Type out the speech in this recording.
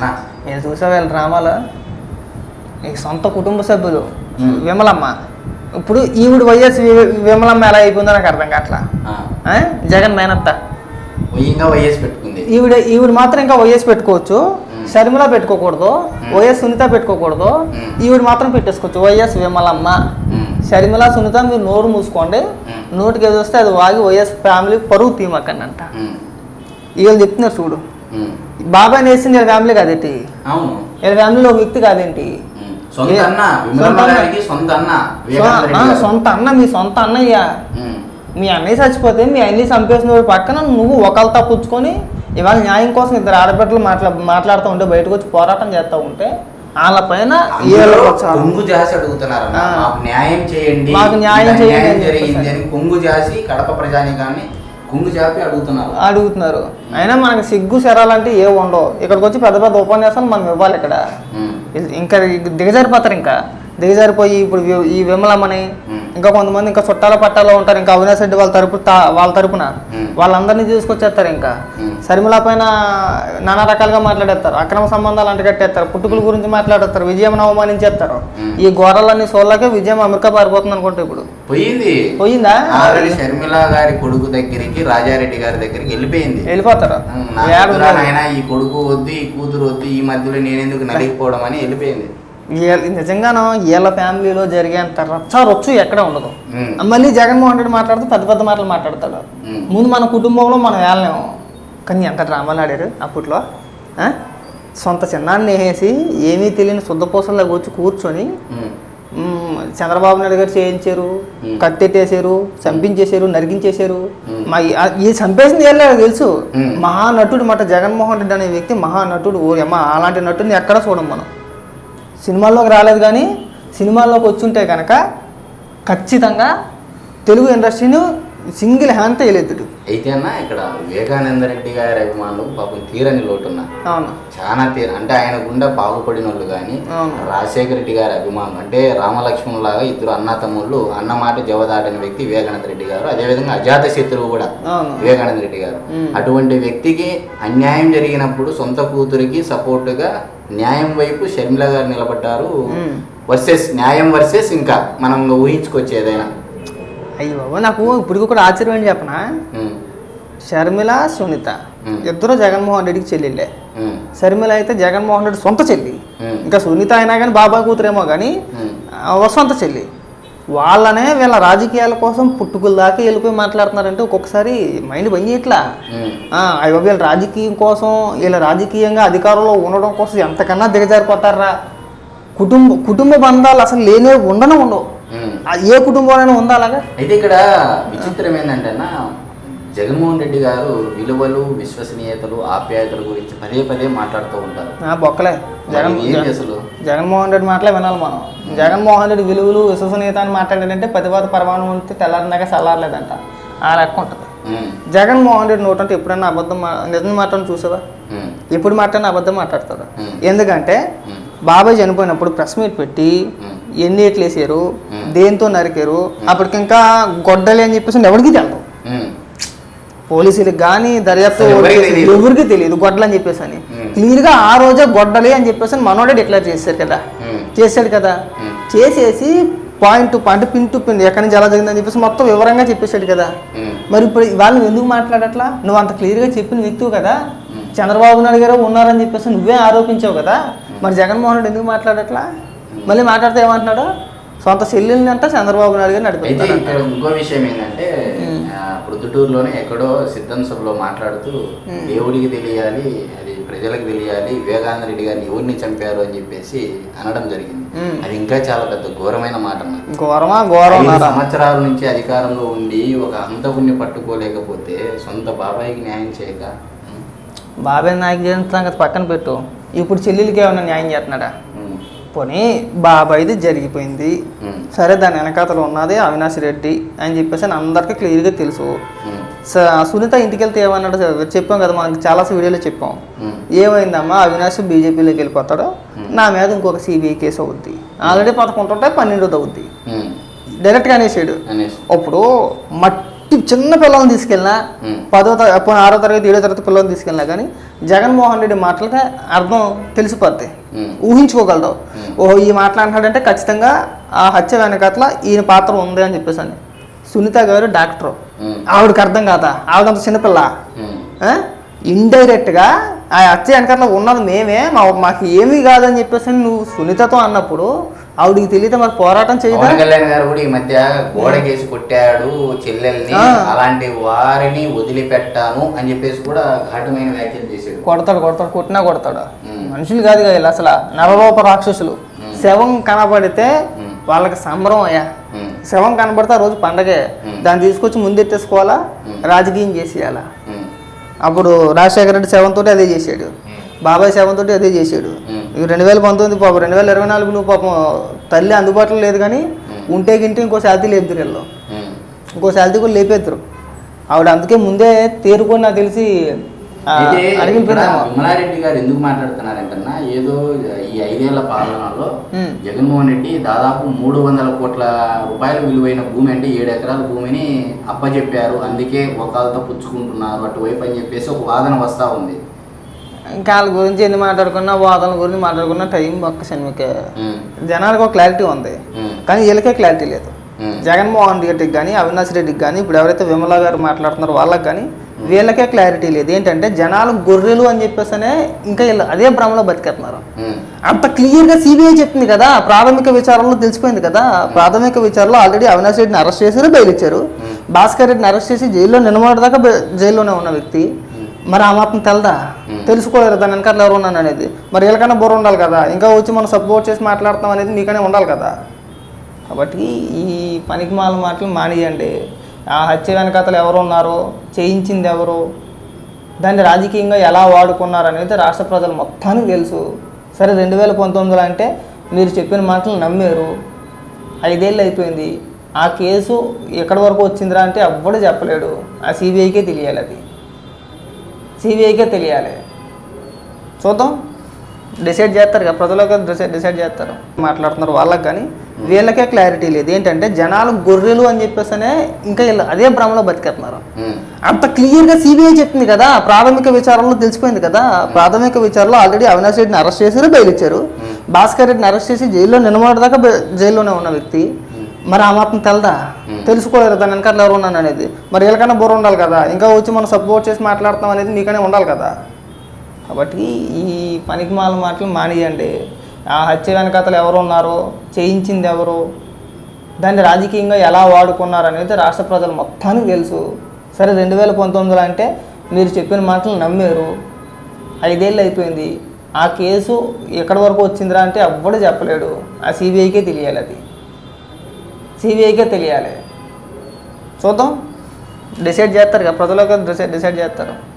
అన్నా నేను చూసా వీళ్ళ డ్రామాలో ఈ సొంత కుటుంబ సభ్యులు. మ్మ్. విమలమ్మ. ఇప్పుడు ఈవిడ వైఎస్ విమలమ్మ ఎలా అయిపోయిందో నాకు అర్థం కావట్లా? జగన్ మేనత్త. వైఎస్ పెట్టుకుంది. ఈవిడ ఈవిడ మాత్రం ఇంకా వైఎస్ పెట్టుకోవచ్చు. షర్మిల పెట్టుకోకూడదు. వైఎస్ సునీత పెట్టుకోకూడదు. ఈవిడ మాత్రం పెట్టేసుకోవచ్చు. వైఎస్ విమలమ్మ. షర్మిల సునీత మీరు నోరు మూసుకోండి. నోటికి ఏది వస్తే అది వాగి వైఎస్ ఫ్యామిలీ పరువు తీమకండి అంట వీళ్ళు చెప్తున్నారు చూడు. బాబాయ్ నేసింది వీళ్ళ ఫ్యామిలీ కాదేంటి? అవును. వీళ్ళ ఫ్యామిలీలో వ్యక్తి కాదేంటి? సొంత అన్న అన్న. అన్న అన్న మీ సొంత అన్నయ్య మీ అన్నయ్య చచ్చిపోతే మీ అన్నయ్య చంపేసిన పక్కన నువ్వు ఒకళ్ళతో పుచ్చుకొని ఇవాళ న్యాయం కోసం ఇద్దరు ఆడబిడ్డలు మాట్లా మాట్లాడుతూ ఉంటే బయటకు వచ్చి పోరాటం చేస్తూ ఉంటే వాళ్ళ పైన. కొంగు జాసి. మాకు న్యాయం చేయండి మాకు న్యాయం చేయండి కొంగు జాసి కడప ప్రజానికాన్ని కొంగు అడుగుతున్నారు. అడుగుతున్నారు. అయినా మనకి సిగ్గు శరాలంటే ఏ ఉండవు. ఇక్కడికి వచ్చి పెద్ద పెద్ద ఉపన్యాసాలు మనం ఇవ్వాలి ఇక్కడ. ఇంకా దిగజారిపోతారు ఇంకా. దిగజారిపోయి ఇప్పుడు ఈ విమలమ్మని ఉమ్, ఇంకా కొంతమంది ఇంకా చుట్టాల పట్టాలో ఉంటారు. ఇంకా అవినాష్ రెడ్డి వాళ్ళ తరపు వాళ్ళ తరపున. వాళ్ళందరినీ తీసుకొచ్చేస్తారు ఇంకా. ఉమ్. శర్మిల పైన నానా రకాలుగా మాట్లాడేస్తారు. అక్రమ సంబంధాలు అంటగట్టేస్తారు. పుట్టుకుల గురించి మాట్లాడేస్తారు. విజయం అవమానించేస్తారు. ఈ ఘోరాలన్నీ సోళ్ళకే విజయం అమెరికా పారిపోతుంది అనుకుంటా ఇప్పుడు. పోయింది. పోయిందా? ఆల్రెడీ షర్మిల గారి కొడుకు దగ్గరికి రాజారెడ్డి గారి దగ్గరికి వెళ్ళిపోయింది. వెళ్ళిపోతారు. ఉమ్, నా ఏడ వద్దురా ఉండదు. నాయనా ఈ కొడుకు వద్దు ఈ కూతురు వద్దు ఈ మధ్యలో నేనెందుకు నలిగిపోవడం అని వెళ్ళిపోయింది. వీళ్ళ- నిజంగానో వీళ్ళ ఫ్యామిలీలో జరిగేంత రచ్చ రొచ్చు ఎక్కడ ఉండదు. మళ్ళీ జగన్మోహన్ రెడ్డి మాట్లాడుతూ పెద్ద పెద్ద మాటలు మాట్లాడతాడు. ముందు మన కుటుంబంలో మనం వెళ్ళలేము కానీ ఎంత డ్రామాలు ఆడారు అప్పట్లో ఆ? సొంత చిన్నాన్ని వేసేసి ఏమీ తెలియని శుద్ధపూసల్లో వచ్చి కూర్చొని చంద్రబాబు నాయుడు గారు చేయించారు మ్మ్. కట్టెట్టేశారు చంపించేశారు నరికించేశారు. మా ఈ- చంపేసింది ఏం లేదు తెలుసు. మహానటుడు మాట జగన్మోహన్ రెడ్డి అనే వ్యక్తి మహానటుడు ఓ అమ్మ అలాంటి నటుడిని ఎక్కడ చూడం మనం సినిమాల్లోకి రాలేదు కానీ సినిమాల్లోకి వచ్చుంటే కనుక ఖచ్చితంగా తెలుగు ఇండస్ట్రీని సింగిల్ హ్యాండ్తో వెళ్ళేద్దుడు అయితే అన్న ఇక్కడ వివేకానంద రెడ్డి గారి అభిమానులు పాపం తీరని లోటున్నా. అవును. చాలా తీర అంటే ఆయన గుండా బాగుపడిన వాళ్ళు కానీ. రాజశేఖర రెడ్డి గారి అభిమానులు అంటే రామలక్ష్మణ్ లాగా ఇద్దరు అన్న తమ్ముళ్ళు అన్న మాట జవదాటని వ్యక్తి వివేకానంద రెడ్డి గారు అదేవిధంగా అజాత శత్రువు కూడా వివేకానంద రెడ్డి గారు. అటువంటి వ్యక్తికి అన్యాయం జరిగినప్పుడు సొంత కూతురికి సపోర్టుగా న్యాయం వైపు షర్మిల గారు నిలబడ్డారు. వర్సెస్ న్యాయం వర్సెస్ ఇంకా మనం ఊహించుకోవచ్చు ఏదైనా. అయ్యి బాబు నాకు ఇప్పుడు కూడా ఆశ్చర్యం ఏంటి చెప్పనా? మ్మ్. షర్మిల సునీత. ఇద్దరు జగన్మోహన్ రెడ్డికి చెల్లెళ్ళే. షర్మిల అయితే జగన్మోహన్ రెడ్డి సొంత చెల్లి. ఇంకా సునీత అయినా కానీ బాబాయ్ కూతురేమో కానీ సొంత చెల్లి. వాళ్ళనే వీళ్ళ రాజకీయాల కోసం పుట్టుకుల దాకా వెళ్ళిపోయి మాట్లాడుతున్నారంటే ఒక్కొక్కసారి మైండ్ పని చేయట్లా అయ్యో వీళ్ళ రాజకీయం కోసం వీళ్ళ రాజకీయంగా అధికారంలో ఉండడం కోసం ఎంతకన్నా దిగజారిపోతారా కుటుంబ కుటుంబ బంధాలు అసలు లేనే ఉండనే ఉండవు. ఏ కుటుంబంలోనైనా ఉందా అలాగా అయితే ఇక్కడ విచిత్రం ఏంటంటే అన్న జగన్మోహన్ రెడ్డి గారు విలువలు విశ్వసనీయతలు ఆప్యాయతల గురించి పదే పదే మాట్లాడుతూ ఉంటారు ఆ, బొక్కలే జగన్ అసలు జగన్మోహన్ రెడ్డి మాటలే వినాలి మనం జగన్మోహన్ రెడ్డి విలువలు విశ్వసనీయత అని మాట్లాడాడంటే ప్రతిపాద పరమాణు ఉంటే తెల్లారినాక చల్లారలేదంట ఆ లెక్క ఉంటుంది. జగన్మోహన్ రెడ్డి నోట్ అంటే ఎప్పుడైనా అబద్ధం నిజం మాట్లాడి చూసావా. ఎప్పుడు మాట్లాడినా అబద్ధం మాట్లాడతాడు. ఎందుకంటే. బాబాయ్ చనిపోయినప్పుడు ప్రెస్ మీట్ పెట్టి. ఎన్ని ఎట్లు వేసారు. దేంతో నరికారు? అప్పటికి ఇంకా గొడ్డలి అని చెప్పేసి ఎవరికి మ్మ్. పోలీసులకు కానీ దర్యాప్తు ఎవరికీ తెలియదు గొడ్డలు అని చెప్పేసి అని. క్లియర్గా ఆ రోజే గొడ్డలి అని చెప్పేసి మనోడే డిక్లేర్ చేశారు కదా. చేశాడు కదా. చేసేసి point to point pin to pin ఎక్కడి నుంచి ఎలా జరిగిందని చెప్పేసి మొత్తం వివరంగా చెప్పేశాడు కదా. మరి ఇప్పుడు వాళ్ళు ఎందుకు మాట్లాడట్లా? నువ్వు అంత క్లియర్గా చెప్పిన వ్యక్తివి కదా. చంద్రబాబు నాయుడు గారు ఉన్నారని చెప్పేసి నువ్వే ఆరోపించావు కదా. మరి జగన్మోహన్ రెడ్డి ఎందుకు మాట్లాడట్లా? మళ్ళీ మాట్లాడితే ఏమంటున్నాడు? సొంత చెల్లెల్ని అంతా చంద్రబాబు నాయుడు గారిని అయితే నడిపిస్తాడు ఇక్కడ ఇంకో విషయం ఏంటంటే ప్రొద్దుటూరులోనే ఎక్కడో సిద్ధం సభలో మాట్లాడుతూ. దేవుడికి తెలియాలి అది ప్రజలకు తెలియాలి వివేకానంద రెడ్డి గారిని ఎవరిని చంపారు అని చెప్పేసి అనడం జరిగింది. అది ఇంకా చాలా పెద్ద ఘోరమైన మాట ఘోరమా ఘోరం. సంవత్సరాల నుంచి అధికారంలో ఉండి ఒక హంతకుణ్ణి పట్టుకోలేకపోతే సొంత బాబాయికి న్యాయం చేయక. బాబాయ్ నాయకు చేసిన సంగతి పక్కన పెట్టు ఇప్పుడు చెల్లెలకి ఏమైనా న్యాయం చేస్తున్నాడా. పోనీ బాబాయ్ది జరిగిపోయింది. సరే దాని వెనకాతలు ఉన్నది అవినాష్ రెడ్డి అని చెప్పేసి అందరికీ క్లియర్గా తెలుసు. సునీత ఇంటికి వెళ్తే ఏమన్నాడు చెప్పాం కదా మనకి చాలా వీడియోలో చెప్పాం. మ్మ్. ఏమైందమ్మా? అవినాష్ బీజేపీలోకి వెళ్ళిపోతాడు. నా మీద ఇంకొక సిబిఐ కేసు అవుద్ది. ఆల్రెడీ పదకొండు ఉంటాయి పన్నెండోది అవుద్ది. డైరెక్ట్గా అనేసాడు. అనేసి. అప్పుడు మట్ పుట్టి చిన్న పిల్లల్ని తీసుకెళ్ళినా. పదో తరగతి ఆరో తరగతి ఏడో తరగతి పిల్లల్ని తీసుకెళ్ళినా కానీ జగన్మోహన్ రెడ్డి మాటలకి అర్థం తెలిసిపోద్ది. ఊహించుకోగలరు. ఓహో ఈ మాట్లాడినాడంటే ఖచ్చితంగా ఆ హత్య వెనకట్ల ఈయన పాత్ర ఉంది అని చెప్పేసి అని సునీత గారు డాక్టర్. ఆవిడకి అర్థం కాదా ఆవిడంత చిన్నపిల్ల. ఇండైరెక్ట్గా ఆ హత్య వెనకట్ల ఉన్నది మేమే మాకు ఏమీ కాదని చెప్పేసి నువ్వు సునీతతో అన్నప్పుడు ఆవిడికి తెలియదు మరి పోరాటం చేయదా పవన్ కళ్యాణ్ గారు కూడా ఈ మధ్య గోడకేసి కొట్టాడు చెల్లెల్ని. అలాంటి వారిని వదిలిపెట్టాను అని చెప్పేసి కూడా ఘాటమైన వ్యాఖ్యలు చేశాడు కొడతాడు కొడతాడు కొట్టినా కొడతాడు. మనుషులు కాదు కదా వీళ్ళు అసలు నరరూప రాక్షసులు. శవం కనబడితే. వాళ్ళకి సంబరం అయ్యా. శవం కనబడితే ఆ రోజు పండగే. దాన్ని తీసుకొచ్చి ముందెట్టేసుకోవాలా. రాజకీయం చేసేయాలా. అప్పుడు రాజశేఖర రెడ్డి శవంతో అదే చేశాడు బాబాయ్ శవంతో అదే చేశాడు ఉమ్. ఇవి రెండు వేల పంతొమ్మిది పాపం రెండు వేల ఇరవై నాలుగులో పాపం తల్లి అందుబాటులో లేదు కానీ. ఉంటే గింటే ఇంకో శాలరీ లేపుతారు వీళ్ళు ఉమ్. ఇంకో శాలరీ కూడా లేపేద్దరు ఆవిడ అందుకే ముందే తేరుకొని నాకు తెలిసి విమలారెడ్డి గారు ఎందుకు మాట్లాడుతున్నారంటన్నా ఏదో ఈ ఐదేళ్ళ పాలనలో. జగన్మోహన్ రెడ్డి దాదాపు మూడు వందల కోట్ల రూపాయల విలువైన భూమి అంటే ఏడు ఎకరాల భూమిని అప్పచెప్పారు అందుకే ఒకళ్ళతో పుచ్చుకుంటున్నారు అటువైపు అని చెప్పేసి ఒక వాదన వస్తా ఉంది ఇంకా వాళ్ళ గురించి ఎన్ని మాట్లాడుకున్నా వాదనల గురించి మాట్లాడుకున్నా టైం ఒక్క సినిమాకే ఉమ్. జనానికి ఒక క్లారిటీ ఉంది. కానీ వీళ్ళకే క్లారిటీ లేదు. జగన్మోహన్ రెడ్డికి కానీ అవినాష్ రెడ్డికి కానీ ఇప్పుడు ఎవరైతే విమలా గారు మాట్లాడుతున్నారో వాళ్ళకి కానీ వీళ్ళకే క్లారిటీ లేదు ఏంటంటే జనాలు గొర్రెలు అని చెప్పేసనే ఇంకా వీళ్ళు అదే భ్రమలో బతికేస్తున్నారు. అంత క్లియర్గా సిబిఐ చెప్పింది కదా ప్రాథమిక విచారణలో తెలిసిపోయింది కదా ప్రాథమిక విచారణలో ఆల్రెడీ అవినాష్ రెడ్డిని అరెస్ట్ చేశారు బెయిల్ ఇచ్చారు ఉమ్. భాస్కర్ రెడ్డిని అరెస్ట్ చేసి జైల్లో నిలబడదాకా జైల్లోనే ఉన్న వ్యక్తి మరి ఆ మాత్రం తెలదా? ఉమ్. తెలుసుకోలేరు దాని వెనకాల ఎవరు ఉన్నాను అనేది. మరి వీళ్ళకన్నా బుర్ర ఉండాలి కదా. ఇంకా వచ్చి మనం సపోర్ట్ చేసి మాట్లాడతాం అనేది మీకనే ఉండాలి కదా. కాబట్టి ఈ పనికి మాల మాటలు మానేయండి. ఆ హత్య వెనకాతలు ఎవరు ఉన్నారో చేయించింది ఎవరు దాన్ని రాజకీయంగా ఎలా వాడుకున్నారు అనేది రాష్ట్ర ప్రజలు మొత్తానికి తెలుసు. సరే రెండు వేల పంతొమ్మిదిలో అంటే మీరు చెప్పిన మాటలు నమ్మారు. ఐదేళ్ళు అయిపోయింది. ఆ కేసు ఎక్కడి వరకు వచ్చిందిరా అంటే ఎవ్వడు చెప్పలేడు. ఆ సిబిఐకే తెలియాలి అది. సిబిఐకే తెలియాలి. చూద్దాం. డిసైడ్ చేస్తారు కదా ప్రజలకు డిసైడ్ డిసైడ్ చేస్తారు. మాట్లాడుతున్నారు వాళ్ళకి కానీ వీళ్ళకే క్లారిటీ లేదు. ఏంటంటే జనాలు గొర్రెలు అని చెప్పేసనే ఇంకా వీళ్ళు అదే భ్రమలో బతికేస్తున్నారు. అంత క్లియర్గా సిబిఐ చెప్పింది కదా ప్రాథమిక విచారణలో తెలిసిపోయింది కదా ప్రాథమిక విచారణలో ఆల్రెడీ అవినాష్ రెడ్డిని అరెస్ట్ చేశారు బెయిల్ ఇచ్చారు. ఉమ్. భాస్కర్ రెడ్డిని అరెస్ట్ చేసి జైల్లో నిలబడదాకా జైల్లోనే ఉన్న వ్యక్తి. మరి ఆ మాత్రం తెలదా? ఉమ్. తెలుసుకోలేరు దాని వెనకాల ఎవరు ఉన్నాను అనేది. మరి వీళ్ళకన్నా బుర్ర ఉండాలి కదా. ఇంకా వచ్చి మనం సపోర్ట్ చేసి మాట్లాడతాం అనేది మీకనే ఉండాలి కదా. కాబట్టి ఈ పనికి మాల మాటలు మానేయండి. ఆ హత్య వెనకాతలు ఎవరు ఉన్నారో చేయించింది ఎవరు దాన్ని రాజకీయంగా ఎలా వాడుకున్నారు అనేది రాష్ట్ర ప్రజలు మొత్తానికి తెలుసు. సరే రెండు వేల పంతొమ్మిదిలో అంటే మీరు చెప్పిన మాటలు నమ్మారు. ఐదేళ్ళు అయిపోయింది. ఆ కేసు ఎక్కడి వరకు వచ్చిందిరా అంటే ఎవ్వడు చెప్పలేడు. ఆ సిబిఐకే తెలియాలి అది. సిబిఐకే తెలియాలి. చూద్దాం. డిసైడ్ చేస్తారు కదా ప్రజలకు డిసైడ్ డిసైడ్ చేస్తారు.